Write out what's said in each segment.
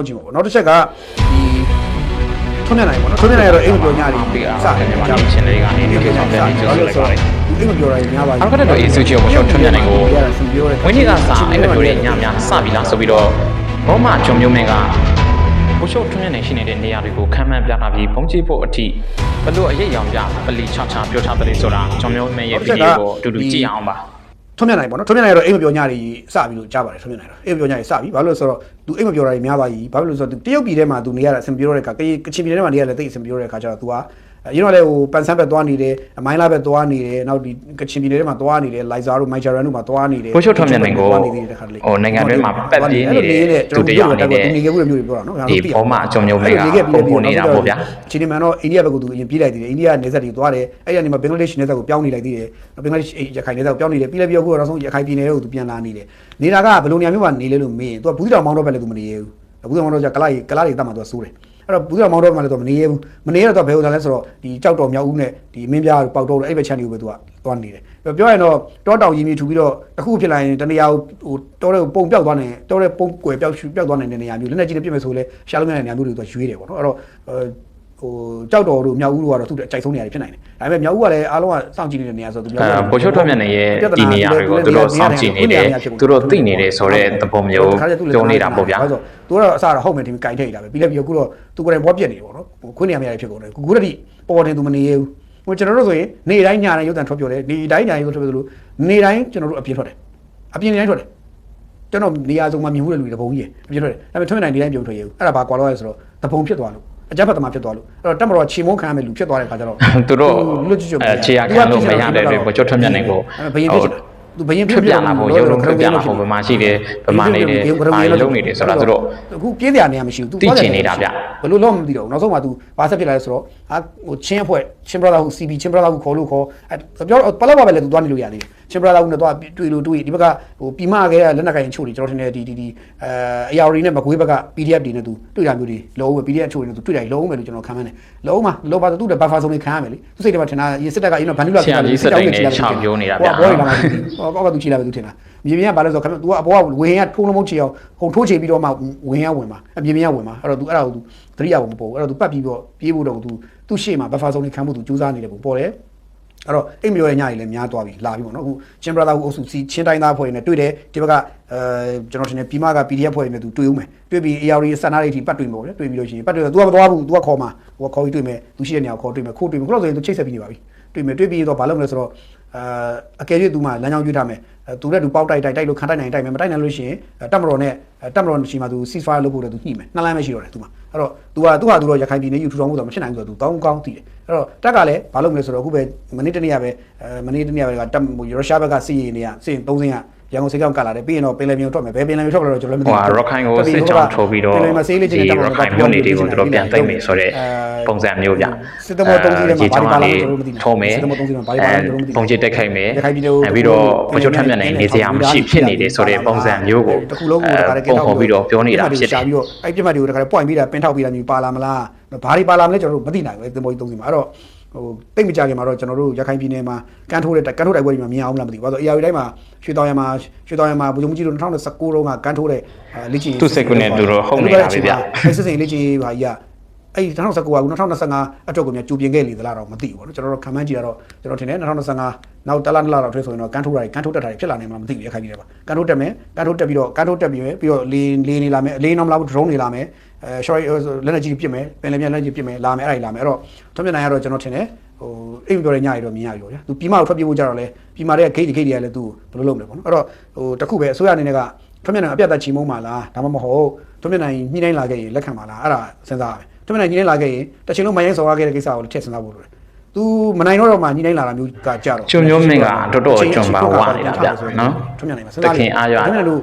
ဟုတ်ကြည့်ပါဘောနောက်တစ်ချက်ကဒီထွန်းမြတ်နိုင်ပေါ့နော်ထွန်းမြတ်နိုင်ကတော့အိမ်မပြောညတွေဒီအားဖြင့်မြန်မာနိုင်ငံရှင်တွေကနေနေပြောင်းပြန်ပြီးကျဆိုလိုက်ပါတယ်အိမ်မပြောရရင်များပါအောက်ကတော့အေးစုချီကိုမရှော့ထွန်းမြတ်နိုင်ကိုဝင်းကြီးကစာအဲ့လိုမျိုးရဲ့ညများစပြီလားဆိုပြီးတော့ဘောမဂျုံမျိုးမင်းကကိုရှော့ထွန်းမြတ်နိုင်ရှိနေတဲ့နေရာတွေကိုခံမှန်းပြထားပြီးပုံကြည့်ဖို့အထိဘလို့အရေးရောင်ပြပလီချချပြောထားတယ်ဆိုတာဂျုံမျိုးမင်းရဲ့ဗီဒီယိုကိုအတူတူကြည့်အောင်ပါ ထွန်းမြတ်နိုင်ပေါ့နော်ထွန်းမြတ်နိုင်ကတော့အိမ်မပြောညတွေစပြီးလို့ကြားပါတယ်ထွန်းမြတ်နိုင်တော့အိမ်မပြောညတွေစပြီဘာလို့လဲဆိုတော့သူအိမ်မပြောတာတွေများသွားပြီဘာလို့လဲဆိုတော့သူတရုတ်ပြည်ထဲမှာသူနေရတာအဆင်ပြေတော့တဲ့အခါကချင်ပြည်ထဲမှာနေရတဲ့တိတ်အဆင်ပြေတော့တဲ့အခါကျတော့သူက အရင်တော့လည်းဟိုပန်ဆန်းဘက်သွားနေတယ်အမိုင်းလာဘက်သွားနေတယ်နောက်ဒီကချင်ပြည်နယ်ထဲမှာသွားနေတယ်လိုက်ဇာတို့မိုင်ဂျာရန်တို့မှာသွားနေတယ်ကိုရှုပ်ထွန်းမြတ်နိုင်ကိုဟိုနိုင်ငံတွင်းမှာပတ်ပြေးနေတဲ့သူတယောက်အနေနဲ့နေခဲ့ဘူးမျိုးတွေပြောတာနော်ဒီဘောမဂျုံမျိုးမင်းကပုံပုံနေတာပေါ့ဗျာချီနီမန်တော့အိန္ဒိယဘက်ကသူအရင်ပြေးလိုက်သေးတယ်အိန္ဒိယနယ်စပ်တွေသွားတယ်အဲ့ဒီကနေမှဘင်္ဂလားဒေ့ရှ်နယ်စပ်ကိုပြောင်းနေလိုက်သေးတယ်ဘင်္ဂလားဒေ့ရှ်ရခိုင်နယ်စပ်ကိုပြောင်းနေတယ်ပြီးလည်းပြီးတော့အခုတော့ဆုံးရခိုင်ပြည်နယ်ကိုသူပြန်လာနေတယ်နေတာကဘယ်လိုနေရာမျိုးမှာနေလဲလို့မေးရင်သူကဘူးတောင်မောင်းတော့ပဲလည်းသူမနေရဘူးဘူးတောင်မောင်းတော့じゃကလာကြီးကလာကြီးတတ်မှသူကစိုးတယ် အဲ့တော့ဘူးတောင်မောင်းတော့မှလည်းသူမနေရဘူးမနေရတော့ဘယ်လိုလဲဆိုတော့ဒီကြောက်တော်မြောက်ဦးနဲ့ဒီမင်းပြားပေါက်တော့အဲ့ဘက်ချန်တွေကိုပဲသူကသွားနေတယ်ပြောရရင်တော့တောတောင်ကြီးမြေထူပြီးတော့တခုဖြစ်လာရင်တနေရာဟိုတောတဲ့ပုံပြောက်သွားနေတောတဲ့ပုံကွယ်ပြောက်ပြောက်သွားနေတဲ့နေရာမျိုးလက်နဲ့ကြီးနဲ့ပြစ်မယ်ဆိုလဲရှားလုံးနေတဲ့နေရာမျိုးတွေသူကရွေးတယ်ပေါ့နော်အဲ့တော့ ဟိုကြောက်တော်တို့မြောက်ဦးတို့ကတော့သူ့အကြိုက်ဆုံးနေရာတွေဖြစ်နိုင်တယ်ဒါပေမဲ့မြောက်ဦးကလည်းအားလုံးကစောင့်ကြည့်နေတဲ့နေရာဆိုသူမြောက်ဦးကိုရှုပ်ထွန်းမြတ်နိုင်ရဲ့ဒီနေရာတွေကိုသူတို့စောင့်ကြည့်နေတယ်သူတို့သိနေတယ်ဆိုတဲ့သဘောမျိုးပြောနေတာပေါ့ဗျာဆိုသူကတော့အစားတော့ဟုတ်မယ်ဒီကင်ထိတ်တာပဲပြီးလည်းပြီးအခုတော့သူကိုယ်တိုင်ဘောပြက်နေတယ်ပေါ့နော်ခွင်းနေရမရဖြစ်ကုန်တယ်ခုခုတည်းပေါ်တယ်သူမနေရဘူးဟိုကျွန်တော်တို့ဆိုရင်နေတိုင်းညတိုင်းရုပ်တံထွက်ပြောတယ်နေတိုင်းညတိုင်းရုပ်ထွက်ပြောသလိုနေတိုင်းကျွန်တော်တို့အပြင်းထွက်တယ်အပြင်းတိုင်းထွက်တယ်ကျွန်တော်နေရာစုံမှာမြင်မှုတဲ့လူတွေတပုံကြီးအပြင်းထွက်တယ်ဒါပေမဲ့ထွန်းနိုင်နေတိုင်းပြုံထွက်ရဘူးအဲ့ဒါဘာကွာလို့လဲဆိုတော့တပုံဖြစ်သွားလို့ အကြမ်းဖက်သမားဖြစ်သွားလို့အဲ့တော့တက်မတော်ချီမုန်းခံရမယ့်လူဖြစ်သွားတဲ့ခါကျတော့သူတို့အဲခြေရခံလို့မရတဲ့အတွက်ကိုချွတ်ထွန်းမြတ်နိုင်ကိုဘယင်ဖြစ် သူဘယင် ဖြစ်ပြလာဖို့ရုပ်လုံးဖြစ်ပြလာဖို့ဗမာရှိတယ်ဗမာနေတယ်ဘာလုံးနေတယ်ဆိုတာသူတို့ အခုပြေးစရာနေရာမရှိဘူး तू သိချင်နေတာဗျ ဘယ်လိုလုပ်မသိတော့ဘူးနောက်ဆုံးမှ तू ဘာဆက်ဖြစ်လာလဲဆိုတော့ဟာဟိုချင်းအဖွဲ့ချင်း brother ဟု CB ချင်း brother ဟုခေါ်လို့ခေါ်အဲပြောပလောက်ပါပဲလေ तू သွားနေလို့ရသေးတယ်ချင်း brother ဟုနဲ့သွားတွေ့လို့တွေ့ဒီဘက်ကဟိုပြီးမခဲ့လက်နက်ကိုင်ချို့တွေကျွန်တော်ထင်တယ်ဒီဒီဒီအဲအရာတွေနဲ့မကွေးဘက်က PDF တွေနဲ့ तू တွေ့တာမျိုးတွေလုံးဝ PDF ချို့တွေနဲ့ तू တွေ့တာလုံးဝမယ်လို့ကျွန်တော်ခံမှန်းတယ်လုံးဝလုံးပါ तू တဲ့ buffer zone တွေခံရမယ်လေသူစိတ်ထဲမှာထင်တာရေစစ်တပ်ကအဲ့တော့ဗန်နူလာဟောဘောတွေလာမှဟောက तू ချီလာပဲ तू ထင်တာမြေပြင်ကဘာလဲဆိုတော့ तू အဘောကဝင်းရထိုးလုံးမုတ်ချီအောင်ခုံထိုးချီပြီးတော့မှဝင်းရဝင်မှာအမြေပြင်ကဝင်မှာအဲ့တော့ तू အဲ့ဒါကို तू တရိယာကိုမပေါ်ဘူးအဲ့တော့ तू ပတ်ပြီးတော့ပြေးဖို့တော့ तू သူ့ရှေ့မှာ buffer zone တွေခံဖို့ तू စူးစမ်းနေတယ်ပေါ့ပေါ်တယ်အဲ့တော့အိမ်မရောရဲ့ညကြီးလည်းများသွားပြီလာပြီပေါ့နော်အခုချင်း brother ကိုအုပ်စုစီချင်းတိုင်းသားဖွဲ့နေတွေ့တယ်ဒီဘက်ကအဲကျွန်တော်ထင်တယ်ပြီးမက PDF ဖွဲ့နေတယ် तू တွေ့ဦးမယ်တွေ့ပြီး AR တွေစန္ဒတွေအထိပတ်တွေ့မှာပေါ့ဗျတွေ့ပြီးလို့ရှိရင်ပတ်တွေ့တော့ तू ကမသွားဘူး तू ကခေါ်မှာဟိုကခေါ်ပြီးတွေ့မယ် तू ရှိတဲ့နေရာကိုခေါ်တွေ့မယ်ခိုးတွေ့မယ်ခုတော့ဆိုရင် तू ချိတ်ဆက်ပြီးနေပါပြီတွေ့မယ်တွေ့ပြီးတော့ဘာလုပ်မလဲဆိုတော့ အာအကယ်၍သူမှလမ်းကြောင်းပြထားမယ်သူနဲ့သူပေါက်တိုက်တိုက်တိုက်လို့ခံတိုက်နိုင်တိုက်မယ်မတိုက်နိုင်လို့ရှိရင်တက်မတော်နဲ့တက်မတော်ရှိမှသူ ceasefire လုပ်ဖို့တော့သူညှိမယ်နှစ်လမ်းပဲရှိတော့တယ်သူမှအဲ့တော့သူကသူဟာသူတော့ရခိုင်ပြည်နယ်ယူထူထောင်ဖို့တော့မဖြစ်နိုင်ဘူးဆိုတော့သူတောင်းကောင်းသိတယ်အဲ့တော့တက်ကလည်းဘာလုပ်မလဲဆိုတော့အခုပဲမနေ့တနေ့ကပဲမနေ့တနေ့ကပဲတက်ရုရှားဘက်ကစီရင်နေရစီရင်၃စင်းက ရန်ကုန်စိတ်ကောက်ကလာတယ်ပြီးရင်တော့ပင်လယ်ပြင်ထွက်မယ်ဘယ်ပင်လယ်ပြင်ထွက်မလဲတော့ကျွန်တော်လည်းမသိဟိုဟာရော့ခိုင်ကိုစစ်ကြောင်းထိုးပြီးတော့ပင်လယ်မှာဆေးလေးချင်းဒီတက်ရော့ခိုင်မြို့နေတွေကိုသူတို့ပြန်သိမ့်မယ်ဆိုတဲ့ပုံစံမျိုးဗျစစ်တမော၃စီးထဲမှာရေချောင်းဘာလေးလို့မသိဘူးထိုးမယ်စစ်တမော၃စီးထဲမှာဘာလို့မသိဘူးပုံချစ်တက်ခိုက်မယ်ရခိုင်ပြည်နယ်ကိုအဲပြီးတော့ဘချို့ထက်မြတ်နိုင်နေစရာမရှိဖြစ်နေတယ်ဆိုတဲ့ပုံစံမျိုးကိုတစ်ခုလုံးကိုတခါတည်းပုံဖော်ပြီးတော့ပြောနေတာဖြစ်တယ်ရှာပြီးတော့အဲ့ပြစ်မှတ်တွေကိုတခါတည်း point ပြီးတာပင်ထောက်ပြီးတာမျိုးပါလာမလားဘာတွေပါလာမလဲကျွန်တော်တို့မသိနိုင်ဘူးအဲ့သင်္ဘောကြီး၃စီးမှာအဲ့တော့ ဟိုတိတ်မကြခင်မှာတော့ကျွန်တော်တို့ရခိုင်ပြည်နယ်မှာကန်ထိုးတဲ့ကန်ထိုးတိုက်ပွဲတွေမှာမြင်အောင်မလားမသိဘူး။ဘာလို့ AR တိုင်းမှာရွှေတောင်ရမှာရွှေတောင်ရမှာဘုံကြီးတို့2019တုန်းကကန်ထိုးတဲ့လေ့ကျင့်သူ့စိတ်ကူးနဲ့သူတို့ဟုတ်နေတာပဲဗျအဲ့စစ်စင်လေ့ကျင့်ပါကြီးက အဲ့2019က2025အတွက်ကိုမြန်ကြိုပြင်ခဲ့လေသလားတော့မသိဘူးပေါ့နော်ကျွန်တော်တို့ခံမှန်းကြည့်ရတော့ကျွန်တော်ထင်တယ်2025နောက်တလားတလားတော့ထွေးဆိုရင်တော့ကန်ထိုးတာကန်ထိုးတက်တာဖြစ်လာနိုင်မှာမသိဘူးရခိုင်ပြည်နယ်မှာကန်ထိုးတက်မယ်ကန်ထိုးတက်ပြီးတော့ကန်ထိုးတက်ပြီးပြီးတော့လေလေနေလာမယ်အလေးနောက်မလာဘူး drone နေလာမယ်အဲ short လက်နက်ကြီးပြစ်မယ်ပင်လယ်မြန်လက်နက်ကြီးပြစ်မယ်လာမယ်အဲ့ဒါကြီးလာမယ်အဲ့တော့ထွန်းမြတ်နိုင်ကတော့ကျွန်တော်ထင်တယ်ဟိုအိမ်ပြောတဲ့ညရီတော့မြင်ရပြီပေါ့ဗျာသူပြီးမှထွက်ပြေးဖို့ကြတော့လေပြီးမှတဲ့ gate gate တွေကလည်းသူဘယ်လိုလုပ်မလဲပေါ့နော်အဲ့တော့ဟိုတခုပဲအစိုးရအနေနဲ့ကထွန်းမြတ်နိုင်အပြတ်သက်ချီမုံပါလားဒါမှမဟုတ်ထွန်းမြတ်နိုင်ညှိနှိုင်းလာခဲ့ရင်လက်ခံပါလားအဲ့ဒါစဉ်းစားရမယ် ထွန်းမြတ်နိုင်ညှိနှိုင်းလာခဲ့ရင်တစ်ချိန်လုံးမယိုင်းစော်ရခဲ့တဲ့ကိစ္စကိုလည်းထည့်စဉ်းစားဖို့လိုတယ်သူမနိုင်တော့တော့မှညှိနှိုင်းလာတာမျိုးကကြတော့ကျွံမျိုးမင်းကတော်တော်ကျွံပါဝနေတာဗျနော်ထွန်းမြတ်နိုင်မှာစဉ်းတစားခင်အားရ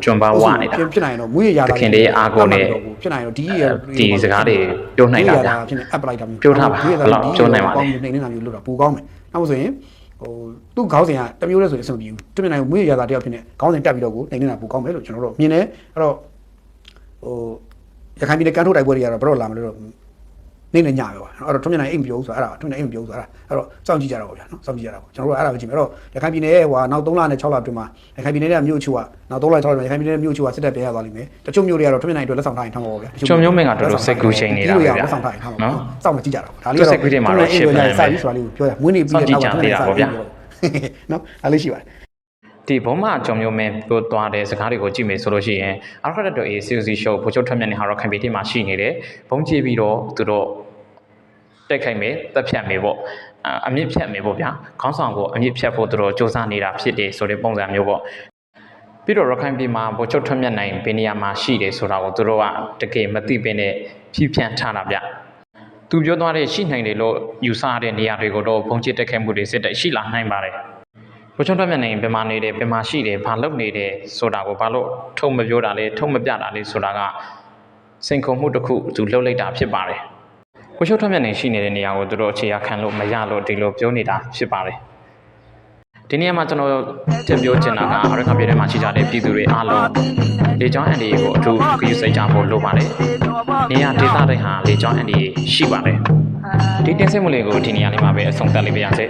ကျွံပါဝနေတာဖြစ်နိုင်တော့မွေးရရတာတခင်တွေအားကိုနဲ့ဖြစ်နိုင်တော့ဒီရဒီစကားတွေပြောနိုင်တာဗျဖြစ်နေ app လိုက်တာမျိုးပြောထားပါဘယ်လောက်ပြောနိုင်ပါလဲနေနေတာမျိုးလို့တော့ပူကောင်းမယ်နောက်ဆိုရင်ဟိုသူ့ခေါင်းစဉ်ကတမျိုးလဲဆိုရင်အဆင်မပြေဘူးတမင်နိုင်မွေးရရတာတယောက်ဖြစ်နေခေါင်းစဉ်တက်ပြီးတော့ကိုနေနေတာပူကောင်းမယ်လို့ကျွန်တော်တို့မြင်တယ်အဲ့တော့ဟိုရခိုင်ပြည်နယ်ကန်ထုတ်တိုက်ပွဲတွေကတော့ဘယ်တော့လာမလို့တော့ နေနဲ့ညပဲပါနော်အဲ့တော့ထွန်းမြတ်နိုင်အိမ်ပြုံးဆိုတာအဲ့ဒါထွန်းမြတ်အိမ်ပြုံးဆိုတာအဲ့တော့စောင့်ကြည့်ကြတာပေါ့ဗျာနော်စောင့်ကြည့်ကြတာပေါ့ကျွန်တော်တို့အဲ့ဒါပဲကြည့်မယ်အဲ့တော့ရခိုင်ပြည်နယ်ရဲ့ဟိုနောက်3လနဲ့6လအတွင်းမှာရခိုင်ပြည်နယ်ရဲ့မြို့ချို့ကနောက်3လ6လအတွင်းရခိုင်ပြည်နယ်ရဲ့မြို့ချို့ကစစ်တပ်ပြန်ရသွားလိမ့်မယ်တချို့မြို့တွေကတော့ထွန်းမြတ်နိုင်အတွက်လက်ဆောင်ထားရင်ထားမှာပေါ့ဗျာကျွံမျိုးမင်းကတော်တော်စိတ်ကူးချိန်နေတာပဲဗျာလက်ဆောင်ထားရင်ထားမှာနော်စောင့်မကြည့်ကြတာပေါ့ဒါလေးသူစိတ်ကူးချိန်မှာတော့ ship plan ပဲစာပြီးဆိုတာလေးကိုပြောရမွေးနေ့ပြီးတဲ့နောက်ကစောင့်ကြည့်ကြသေးတာပေါ့ဗျာနော်ဒါလေးရှိပါတယ် ဒီဘုံမကြောင်မျိုးမင်းပြောသွားတဲ့စကားတွေကိုကြည့်မယ်ဆိုလို့ရှိရင်အာခရတ်တော် ACC show ဘိုးချုပ်ထွက်မြတ်နေဟာတော့ခံပေတိမှာရှိနေတယ်ဘုံကြည့်ပြီးတော့သူတို့တက်ခိုက်မယ်တက်ဖြတ်မယ်ပေါ့အာအမြင့်ဖြတ်မယ်ပေါ့ဗျာခေါင်းဆောင်ကိုအမြင့်ဖြတ်ဖို့သူတို့စ조사နေတာဖြစ်တယ်ဆိုတဲ့ပုံစံမျိုးပေါ့ပြီးတော့ရခိုင်ပြည်မှာဘိုးချုပ်ထွက်မြတ်နိုင်ဘယ်နေရာမှာရှိတယ်ဆိုတာကိုသူတို့ကတကယ်မသိဘဲနဲ့ဖြည့်ဖြန့်ထားတာဗျသူပြောသွားတဲ့ရှိနိုင်တယ်လို့ယူဆရတဲ့နေရာတွေကိုတော့ဘုံကျစ်တက်ခဲ့မှုတွေစစ်တဲ့ရှိလာနိုင်ပါတယ် ဘုချုံထွက်မြတ်နေဘယ်မှာနေတယ်ဘယ်မှာရှိတယ်ဘာလုပ်နေတယ်ဆိုတာကိုဘာလို့ထုံမပြောတာလဲထုံမပြတာလဲဆိုတာကစိန်ခုံမှုတစ်ခုသူလှုပ်လိုက်တာဖြစ်ပါတယ်ဘုချုံထွက်မြတ်နေရှိနေတဲ့နေရာကိုသူတို့အခြေခံလို့မရလို့ဒီလိုပြောနေတာဖြစ်ပါတယ်ဒီနေရာမှာကျွန်တော်တင်ပြောချင်တာကအာရခပြည်ထဲမှာရှိကြတဲ့ပြည်သူတွေအားလုံးလေကြောင်းအန်ဒီကိုအထူးဂရုစိုက်ကြဖို့လိုပါတယ်နေရာဒေသတိုင်းဟာလေကြောင်းအန်ဒီရှိပါတယ်ဒီတင်ဆက်မှုလေးကိုဒီနေရာလေးမှာပဲအဆုံးသတ်လိုက်ပါရစေ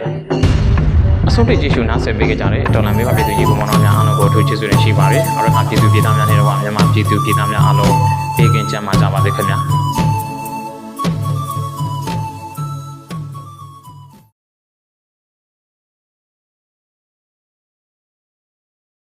အဆုံးထိပ်ကြည့်ရှုနားဆင်ပေးကြတဲ့ဒေါ်လာမေးပါပြည်သူကြီးဘုံမောင်တော်များအားလုံးကိုအထူးကျေးဇူးတင်ရှိပါတယ်။အားရခပြည်သူပြည်သားများနဲ့တော့မြန်မာပြည်သူပြည်သားများအားလုံးဘေးကင်းကြမှာကြပါစေခင်ဗျာ။